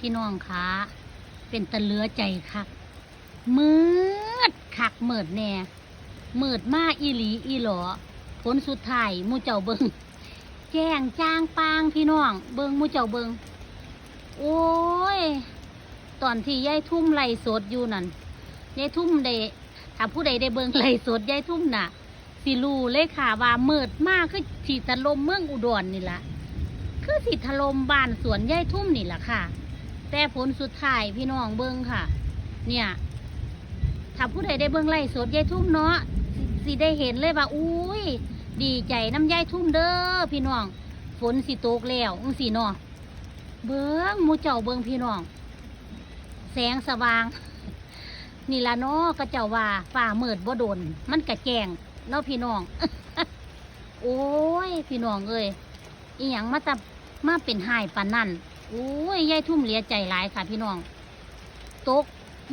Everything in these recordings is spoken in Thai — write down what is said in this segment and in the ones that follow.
พี่น้องคะเป็นตะเลือใจคักมืดคักเมืดแน่มืดมาอีหลีอีหลอผลสุดท้ายมูเจ้าเบิงแจ้งจ้างปางพี่น้อง เบิงมูเจ้าเบิงโอ้ย ตอนที่ยายทุ่มไล่สดอยู่นั่นยายทุ่มได้ถ้าผู้ใดได้เบิงไล่สดยายทุ่มน่ะ สิรูเลยค่ะว่ามืดมากคือสีถล่มเมืองอุดรนี่ละคือสิถลมบ้านสวนยายทุ่มนี่แหละค่ะ แต่ผลสุดท้ายพี่น้องเบิงค่ะ เนี่ย ถ้าผู้ใดได้เบิงไล่สดยายทุ่มเนาะสิสิได้เห็นเลยว่าอุ้ย ดีใจน้ำยายทุ่มเด้อพี่น้อง ฝนสิตกแล้วจังสิเนาะเบิงมูเจ้าเบิงพี่น้อง แสงสว่าง นี่ละเนาะก็เจ้าว่าฝ่าเมืดบ่โดน มันกะแจงเนาะพี่น้อง โอ้ย พี่น้องเอ้ยอีหยังมาตับมาเป็นหายปานนั่น โอ้ยยายทุ่มเหลียใจหลายค่ะพี่น้อง ตก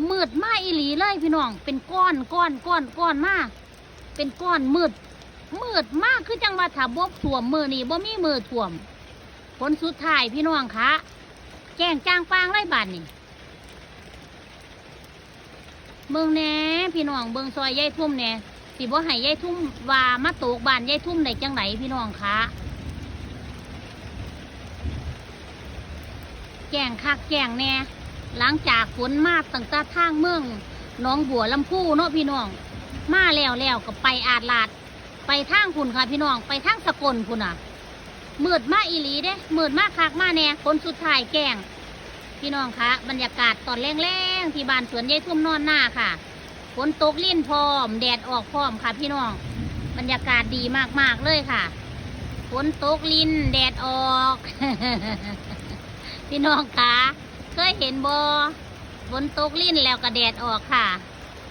มืดมาอีหลีเลยพี่น้อง เป็นก้อนก้อนก้อนก้อนมาก เป็นก้อนมืด มืดมากคือจังว่าถ้าบ่ถ่วมมือนี่บ่มีมือถ่วม ผลสุดท้ายพี่น้องคะแจ้งจ้างปางไรบาทนี่เบิ่งแน่พี่น้องเบิ่งซอยยายทุ่มแน่สิบ่ให้ยายทุ่มว่ามาตกบ้านยายทุ่มได้จังไหนพี่น้องคะ แจ้งคักแจ้งแหน่หลังจากฝนมาตั้งแต่ทางเมืองน้องบัวลำพูเนาะพี่น้อง มาแล้วแล้วก็ไปอาดลาด ไปทางคุณค่ะพี่น้อง ไปทางสกลคุณอะมืดมากอีหลีเด้มืดมากคักมาแน่คนสุดท้ายแกล้งพี่น้องคะบรรยากาศตอนแรงๆที่บ้านสวนยายทุ่มนอนหน้าค่ะฝนตกลิ่นพร้อม แดดออกพร้อมค่ะ พี่น้อง บรรยากาศดีมากๆเลยค่ะฝนตกลิ่นแดดออก พี่น้องคะเคยเห็นบอฝนตกลิ่นแล้วก็แดดออกค่ะ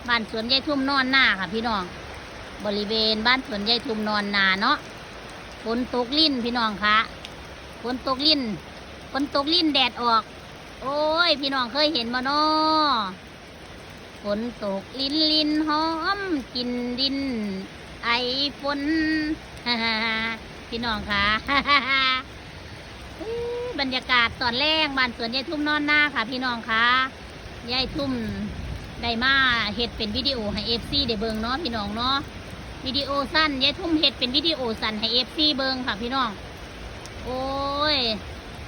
บ้านสวนยายทุ่มนอนหน้าค่ะ พี่น้อง บริเวณบ้านสวนยายทุ่มนอนนาเนาะฝนตกลิ่นพี่น้องคะฝนตกลิ่นฝนตกลิ่นแดดออก โอ้ย พี่น้องเคยเห็นบ่นอฝนตกลิ้นลิ้นหอมกินดิน ไอฝนพี่น้องคะ บรรยากาศตอนแรกบ้านสวนยายทุ่มนอนหน้าค่ะ พี่น้องคะยายทุ่มได้มาเฮ็ดเป็นวิดีโอให้เอฟซีได้เบิงเนาะพี่น้องเนาะวิดีโอสั้นยายทุ่มเห็ดเป็นวิดีโอสั้นให้เอฟซีเบิงค่ะพี่น้อง โอ้ย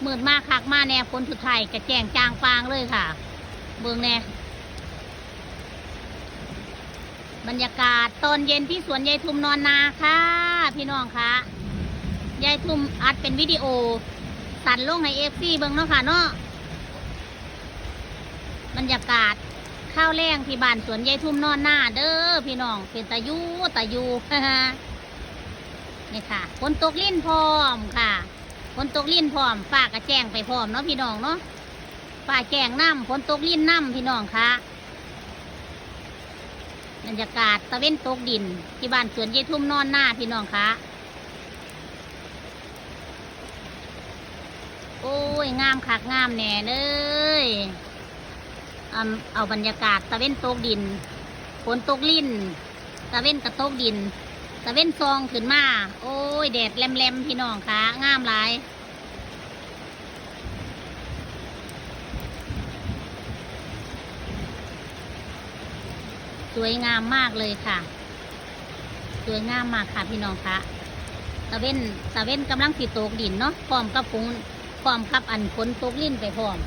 มืดมากคักมาแน่คนสุดท้ายกระแจงจางปางเลยค่ะ เบิงแน่บรรยากาศตอนเย็นที่สวนยายทุ่มนอนนาค่ะ พี่น้องคะยายทุ่มอัดเป็นวิดีโอ สันลงให้เอฟซีเบิงเนาะค่ะเนาะบรรยากาศข้าวแรงที่บ้านสวนยายทุ่มนอนหน้าเด้อพี่น้องเป็นตายูตายูนี่ค่ะฝนตกลิ้นพร้อมค่ะฝนตกลิ้นพร้อมฝ้ากระแจงไปพร้อมเนาะพี่น้องเนาะฝ้าแจงน้ำฝนตกลิ้นน้ำพี่น้องค่ะบรรยากาศตะเว้นตกดิน ที่บ้านสวนยายทุ่มนอนหน้าพี่น้องค่ะโอ้ ยงามคักงามแน่เลยเอาเอาบรรยากาศตะเว้นตกดินฝนตกลิ้นตะเว้นกระตกดินตะเว้นซองขึ้นมา โอ้ยแดดแหลมๆพี่น้องคะงามหลายสวยงามมากเลยค่ะ สวยงามมากค่ะพี่น้องคะตะเว้นตะเว้นกำลังสีตกดินเนาะพร้อมกับฝน พร้อมกับอันฝนตกลิ้นไปพร้อม